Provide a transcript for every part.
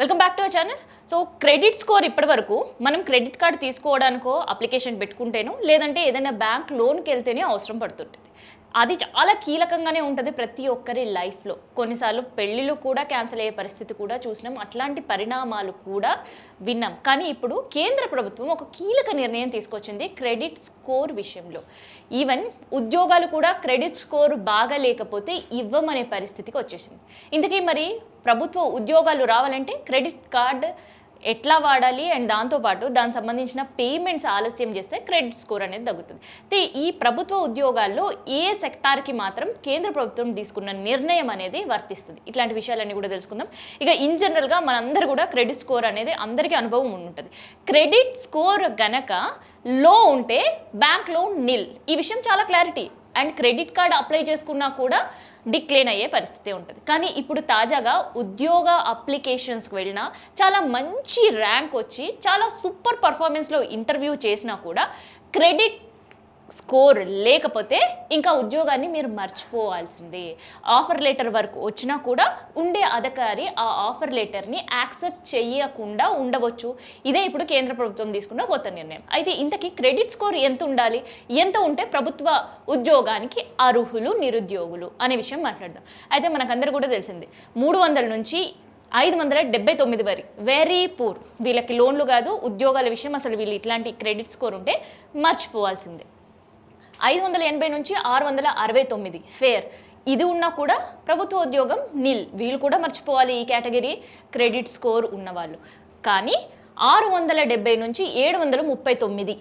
Welcome back to our channel so credit score ఇప్పటి వరకు మనం క్రెడిట్ కార్డ్ తీసుకోవడానికో అప్లికేషన్ పెట్టుకుంటేనో లేదంటే ఏదైనా బ్యాంక్ లోన్కి వెళ్తేనే అవసరం పడుతుంటుంది. అది చాలా కీలకంగానే ఉంటుంది ప్రతి ఒక్కరి లైఫ్లో కొన్నిసార్లు పెళ్ళిళ్ళు కూడా క్యాన్సిల్ అయ్యే పరిస్థితి కూడా చూసినాం. అట్లాంటి పరిణామాలు కూడా విన్నాం. కానీ ఇప్పుడు కేంద్ర ప్రభుత్వం ఒక కీలక నిర్ణయం తీసుకొచ్చింది క్రెడిట్ స్కోర్ విషయంలో. ఈవెన్ ఉద్యోగాలు కూడా క్రెడిట్ స్కోర్ బాగా లేకపోతే ఇవ్వమనే పరిస్థితికి వచ్చేసింది. ఇందుకే మరి ప్రభుత్వ ఉద్యోగాలు రావాలంటే క్రెడిట్ కార్డ్ ఎట్లా వాడాలి అండ్ దాంతోపాటు దానికి సంబంధించిన పేమెంట్స్ ఆలస్యం చేస్తే క్రెడిట్ స్కోర్ అనేది తగ్గుతుంది. అయితే ఈ ప్రభుత్వ ఉద్యోగాల్లో ఏ సెక్టార్కి మాత్రం కేంద్ర ప్రభుత్వం తీసుకున్న నిర్ణయం అనేది వర్తిస్తుంది. ఇట్లాంటి విషయాలన్నీ కూడా తెలుసుకుందాం. ఇక ఇన్ జనరల్గా మనందరూ కూడా క్రెడిట్ స్కోర్ అనేది అందరికీ అనుభవం ఉంటుంది. క్రెడిట్ స్కోర్ గనక లో ఉంటే బ్యాంక్ లోన్ నిల్ ఈ విషయం చాలా clarity and credit card apply చేసుకున్నా కూడా డిక్లైన్ అయ్యే పరిస్థితి ఉంటుంది. కానీ ఇప్పుడు తాజాగా ఉద్యోగ అప్లికేషన్స్కి వెళ్ళినా చాలా మంచి ర్యాంక్ వచ్చి చాలా సూపర్ పర్ఫార్మెన్స్లో ఇంటర్వ్యూ చేసినా కూడా క్రెడిట్ స్కోర్ లేకపోతే ఇంకా ఉద్యోగాన్ని మీరు మర్చిపోవాల్సిందే. ఆఫర్ లెటర్ వరకు వచ్చినా కూడా ఉండే అధికారి ఆ ఆఫర్ లెటర్ని యాక్సెప్ట్ చేయకుండా ఉండవచ్చు. ఇదే ఇప్పుడు కేంద్ర ప్రభుత్వం తీసుకున్న కొత్త నిర్ణయం. అయితే ఇంతకీ క్రెడిట్ స్కోర్ ఎంత ఉండాలి? ఎంత ఉంటే ప్రభుత్వ ఉద్యోగానికి అర్హులు నిరుద్యోగులు అనే విషయం మాట్లాడదాం. అయితే మనకందరూ కూడా తెలిసింది మూడు వందల నుంచి ఐదు వందల డెబ్బై తొమ్మిది వరి వెరీ పూర్ వీళ్ళకి లోన్లు కాదు ఉద్యోగాల విషయం అసలు వీళ్ళు ఇట్లాంటి క్రెడిట్ స్కోర్ ఉంటే మర్చిపోవాల్సిందే. ఐదు వందల ఎనభై నుంచి ఆరు వందల అరవై తొమ్మిది. ఫేర్ ఇది ఉన్నా కూడా ప్రభుత్వ ఉద్యోగం నిల్ వీళ్ళు కూడా మర్చిపోవాలి ఈ కేటగిరీ. క్రెడిట్ స్కోర్ ఉన్నవాళ్ళు. కానీ ఆరు వందల డెబ్బై నుంచి ఏడు వందల ముప్పై తొమ్మిది.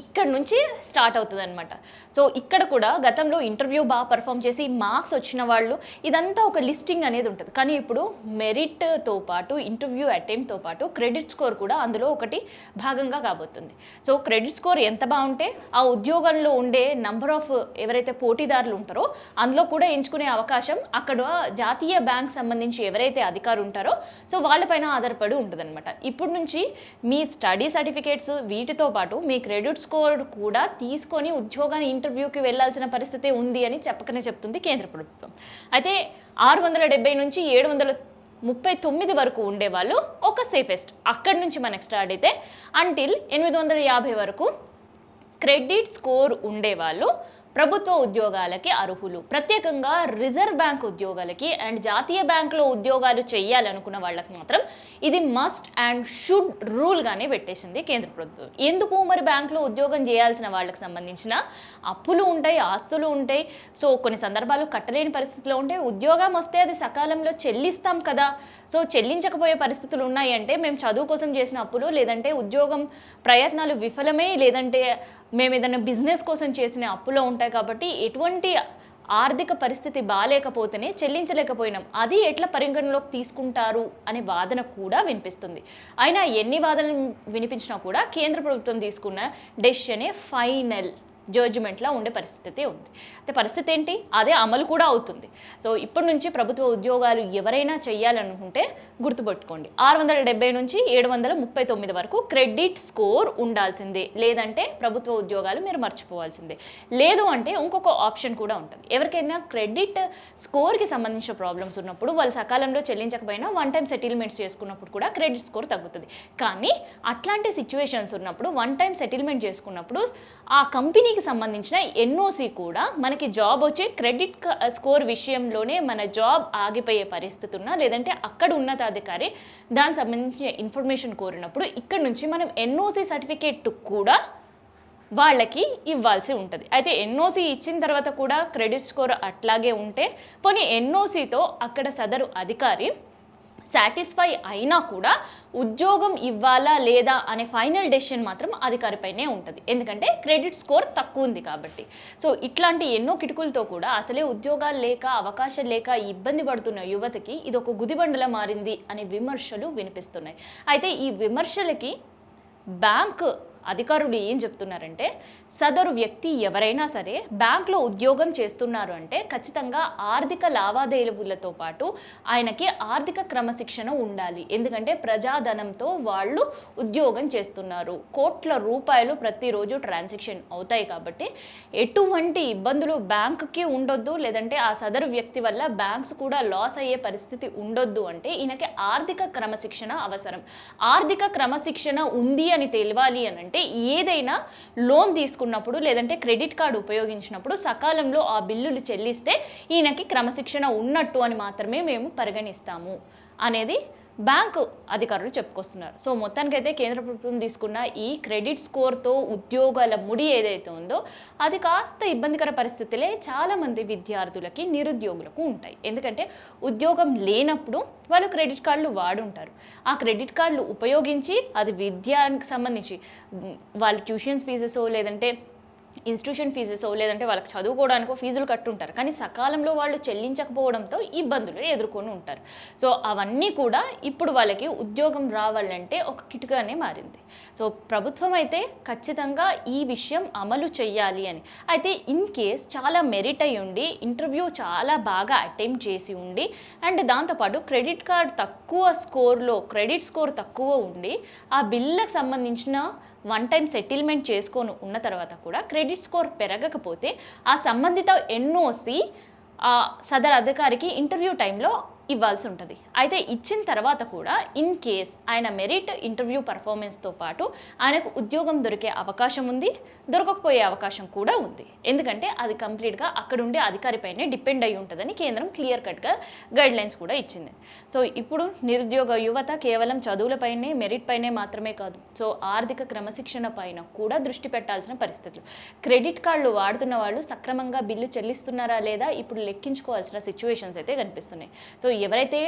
ఇక్కడ నుంచి స్టార్ట్ అవుతుంది అనమాట సో ఇక్కడ కూడా గతంలో ఇంటర్వ్యూ బాగా పర్ఫామ్ చేసి మార్క్స్ వచ్చిన వాళ్ళు ఇదంతా ఒక లిస్టింగ్ అనేది ఉంటుంది. కానీ ఇప్పుడు మెరిట్తో పాటు ఇంటర్వ్యూ అటెంప్ట్తో పాటు క్రెడిట్ స్కోర్ కూడా అందులో ఒకటి భాగంగా కాబోతుంది. సో క్రెడిట్ స్కోర్ ఎంత బాగుంటే ఆ ఉద్యోగంలో ఉండే నంబర్ ఆఫ్ ఎవరైతే పోటీదారులు ఉంటారో అందులో కూడా ఎంచుకునే అవకాశం అక్కడ జాతీయ బ్యాంక్ సంబంధించి ఎవరైతే అధికారులు ఉంటారో సో వాళ్ళపైన ఆధారపడి ఉంటుందన్నమాట. ఇప్పుడు నుంచి మీ స్టడీ సర్టిఫికేట్స్ వీటితో పాటు మీ క్రెడిట్ స్కోర్ కూడా తీసుకొని ఉద్యోగాన్ని ఇంటర్వ్యూకి వెళ్ళాల్సిన పరిస్థితి ఉంది అని చెప్పకనే చెప్తుంది కేంద్ర ప్రభుత్వం. అయితే ఆరు వందల డెబ్బై నుంచి ఏడు వందల ముప్పై తొమ్మిది వరకు ఉండేవాళ్ళు ఒక సేఫెస్ట్. అక్కడి నుంచి మనకి స్టార్ట్ అయితే అంటిల్ ఎనిమిది వందల యాభై వరకు క్రెడిట్ స్కోర్ ఉండేవాళ్ళు ప్రభుత్వ ఉద్యోగాలకి అర్హులు. ప్రత్యేకంగా రిజర్వ్ బ్యాంక్ ఉద్యోగాలకి అండ్ జాతీయ బ్యాంకులో ఉద్యోగాలు చేయాలనుకున్న వాళ్ళకి మాత్రం ఇది మస్ట్ అండ్ షుడ్ రూల్గానే పెట్టేసింది కేంద్ర ప్రభుత్వం. ఎందుకు మరి బ్యాంకులో ఉద్యోగం చేయాల్సిన వాళ్ళకి సంబంధించిన అప్పులు ఉంటాయి ఆస్తులు ఉంటాయి. సో కొన్ని సందర్భాలు కట్టలేని పరిస్థితిలో ఉంటే ఉద్యోగం వస్తే అది సకాలంలో చెల్లిస్తాం కదా. సో చెల్లించకపోయే పరిస్థితులు ఉన్నాయి అంటే మేము చదువు కోసం చేసిన అప్పులు లేదంటే ఉద్యోగం ప్రయత్నాలు విఫలమే లేదంటే మేము ఏదైనా బిజినెస్ కోసం చేసిన అప్పులో ఉంటాయి కాబట్టి ఎటువంటి ఆర్థిక పరిస్థితి బాగాలేకపోతేనే చెల్లించలేకపోయినాం. అది ఎట్లా పరిగణలోకి తీసుకుంటారు అనే వాదన కూడా వినిపిస్తుంది. అయినా ఎన్ని వాదనలు వినిపించినా కూడా కేంద్ర ప్రభుత్వం తీసుకున్న డెసిషనే ఫైనల్. జడ్జిమెంట్లా ఉండే పరిస్థితి ఉంది. అయితే పరిస్థితి ఏంటి? అదే అమలు కూడా అవుతుంది. సో ఇప్పటి నుంచి ప్రభుత్వ ఉద్యోగాలు ఎవరైనా చేయాలనుకుంటే గుర్తుపెట్టుకోండి. ఆరు వందల డెబ్బై నుంచి ఏడు వందల ముప్పై తొమ్మిది వరకు క్రెడిట్ స్కోర్ ఉండాల్సిందే. లేదంటే ప్రభుత్వ ఉద్యోగాలు మీరు మర్చిపోవాల్సిందే. లేదు అంటే ఇంకొక ఆప్షన్ కూడా ఉంటుంది. ఎవరికైనా క్రెడిట్ స్కోర్కి సంబంధించిన ప్రాబ్లమ్స్ ఉన్నప్పుడు వాళ్ళు సకాలంలో చెల్లించకపోయినా వన్ టైం సెటిల్మెంట్స్ చేసుకున్నప్పుడు కూడా క్రెడిట్ స్కోర్ తగ్గుతుంది. కానీ అట్లాంటి సిచ్యువేషన్స్ ఉన్నప్పుడు వన్ టైం సెటిల్మెంట్ చేసుకున్నప్పుడు ఆ కంపెనీకి సంబంధించిన ఎన్ఓసి కూడా మనకి జాబ్ వచ్చే క్రెడిట్ స్కోర్ విషయంలోనే మన జాబ్ ఆగిపోయే పరిస్థితి ఉన్నా లేదంటే అక్కడ ఉన్నతాధికారి దానికి సంబంధించిన ఇన్ఫర్మేషన్ కోరినప్పుడు ఇక్కడ నుంచి మనం ఎన్ఓసి సర్టిఫికేట్ కూడా వాళ్ళకి ఇవ్వాల్సి ఉంటుంది. అయితే ఎన్ఓసి ఇచ్చిన తర్వాత కూడా క్రెడిట్ స్కోర్ అట్లాగే ఉంటే పోనీ ఎన్ఓసితో అక్కడ సదరు అధికారి సాటిస్ఫై అయినా కూడా ఉద్యోగం ఇవ్వాలా లేదా అనే ఫైనల్ డెసిషన్ మాత్రం అధికారిపైనే ఉంటుంది. ఎందుకంటే క్రెడిట్ స్కోర్ తక్కువ ఉంది కాబట్టి. సో ఇట్లాంటి ఎన్నో కిటుకులతో కూడా అసలే ఉద్యోగాలు లేక అవకాశం లేక ఇబ్బంది పడుతున్న యువతకి ఇది ఒక గుదిబండలా మారింది అనే విమర్శలు వినిపిస్తున్నాయి. అయితే ఈ విమర్శలకి బ్యాంక్ అధికారులు ఏం చెప్తున్నారంటే సదరు వ్యక్తి ఎవరైనా సరే బ్యాంక్లో ఉద్యోగం చేస్తున్నారు అంటే ఖచ్చితంగా ఆర్థిక లావాదేవీలతో పాటు ఆయనకి ఆర్థిక క్రమశిక్షణ ఉండాలి. ఎందుకంటే ప్రజాధనంతో వాళ్ళు ఉద్యోగం చేస్తున్నారు. కోట్ల రూపాయలు ప్రతిరోజు ట్రాన్సాక్షన్ అవుతాయి కాబట్టి ఎటువంటి ఇబ్బందులు బ్యాంకుకి ఉండొద్దు. లేదంటే ఆ సదరు వ్యక్తి వల్ల బ్యాంక్స్ కూడా లాస్ అయ్యే పరిస్థితి ఉండొద్దు అంటే ఈయనకి ఆర్థిక క్రమశిక్షణ అవసరం. ఆర్థిక క్రమశిక్షణ ఉంది అని తెలియాలి అని అంటే ఏదైనా లోన్ తీసుకున్నప్పుడు లేదంటే క్రెడిట్ కార్డు ఉపయోగించినప్పుడు సకాలంలో ఆ బిల్లులు చెల్లిస్తే ఈయనకి క్రమశిక్షణ ఉన్నట్టు అని మాత్రమే మేము పరిగణిస్తాము. అనేది బ్యాంకు అధికారులు చెప్పుకొస్తున్నారు. సో మొత్తానికైతే కేంద్ర ప్రభుత్వం తీసుకున్న ఈ క్రెడిట్ స్కోర్తో ఉద్యోగాల ముడి ఏదైతే ఉందో అది కాస్త ఇబ్బందికర పరిస్థితులే చాలామంది విద్యార్థులకి నిరుద్యోగులకు ఉంటాయి. ఎందుకంటే ఉద్యోగం లేనప్పుడు వాళ్ళు క్రెడిట్ కార్డులు వాడుంటారు. ఆ క్రెడిట్ కార్డులు ఉపయోగించి అది విద్యానికి సంబంధించి వాళ్ళు ట్యూషన్స్ ఫీజెస్ లేదంటే ఇన్స్టిట్యూషన్ ఫీజెస్ లేదంటే వాళ్ళకి చదువుకోవడానికో ఫీజులు కట్టుంటారు. కానీ సకాలంలో వాళ్ళు చెల్లించకపోవడంతో ఇబ్బందులు ఎదుర్కొని ఉంటారు. సో అవన్నీ కూడా ఇప్పుడు వాళ్ళకి ఉద్యోగం రావాలంటే ఒక కిటుకనే మారింది. సో ప్రభుత్వం అయితే ఖచ్చితంగా ఈ విషయం అమలు చేయాలి అని. అయితే ఇన్ కేస్ చాలా మెరిట్ అయి ఉండి ఇంటర్వ్యూ చాలా బాగా అటెంప్ట్ చేసి ఉండి అండ్ దాంతోపాటు క్రెడిట్ కార్డ్ తక్కువ స్కోర్లో క్రెడిట్ స్కోర్ తక్కువ ఉండి ఆ బిల్లకు సంబంధించిన వన్ టైం సెటిల్మెంట్ చేసుకొని ఉన్న తర్వాత కూడా క్రెడిట్ క్రెడిట్ స్కోర్ పెరగకపోతే ఆ సంబంధిత ఎన్ఓసి ఆ సదర్ అధికారికి ఇంటర్వ్యూ టైంలో ఇవ్వాల్సి ఉంటుంది. అయితే ఇచ్చిన తర్వాత కూడా ఇన్ కేస్ ఆయన మెరిట్ ఇంటర్వ్యూ పర్ఫార్మెన్స్తో పాటు ఆయనకు ఉద్యోగం దొరికే అవకాశం ఉంది దొరకకపోయే అవకాశం కూడా ఉంది. ఎందుకంటే అది కంప్లీట్గా అక్కడుండే అధికారిపైనే డిపెండ్ అయి ఉంటుందని కేంద్రం క్లియర్ కట్గా గైడ్ లైన్స్ కూడా ఇచ్చింది. సో ఇప్పుడు నిరుద్యోగ యువత కేవలం చదువులపైనే మెరిట్ పైనే మాత్రమే కాదు సో ఆర్థిక క్రమశిక్షణ పైన కూడా దృష్టి పెట్టాల్సిన పరిస్థితులు. క్రెడిట్ కార్డులు వాడుతున్న వాళ్ళు సక్రమంగా బిల్లు చెల్లిస్తున్నారా లేదా ఇప్పుడు లెక్కించుకోవాల్సిన సిచ్యువేషన్స్ అయితే కనిపిస్తున్నాయి. సో ఎవరైతే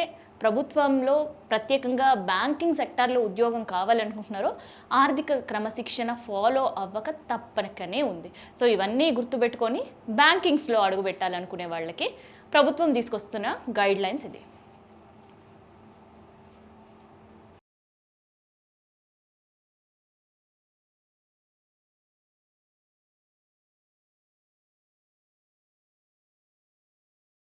ప్రభుత్వంలో ప్రత్యేకంగా బ్యాంకింగ్ సెక్టార్లో ఉద్యోగం కావాలనుకుంటున్నారో ఆర్థిక క్రమశిక్షణ ఫాలో అవ్వక తప్పనికనే ఉంది. సో ఇవన్నీ గుర్తుపెట్టుకొని బ్యాంకింగ్స్లో అడుగు పెట్టాలనుకునే వాళ్ళకి ప్రభుత్వం తీసుకొస్తున్న గైడ్ లైన్స్ ఇది.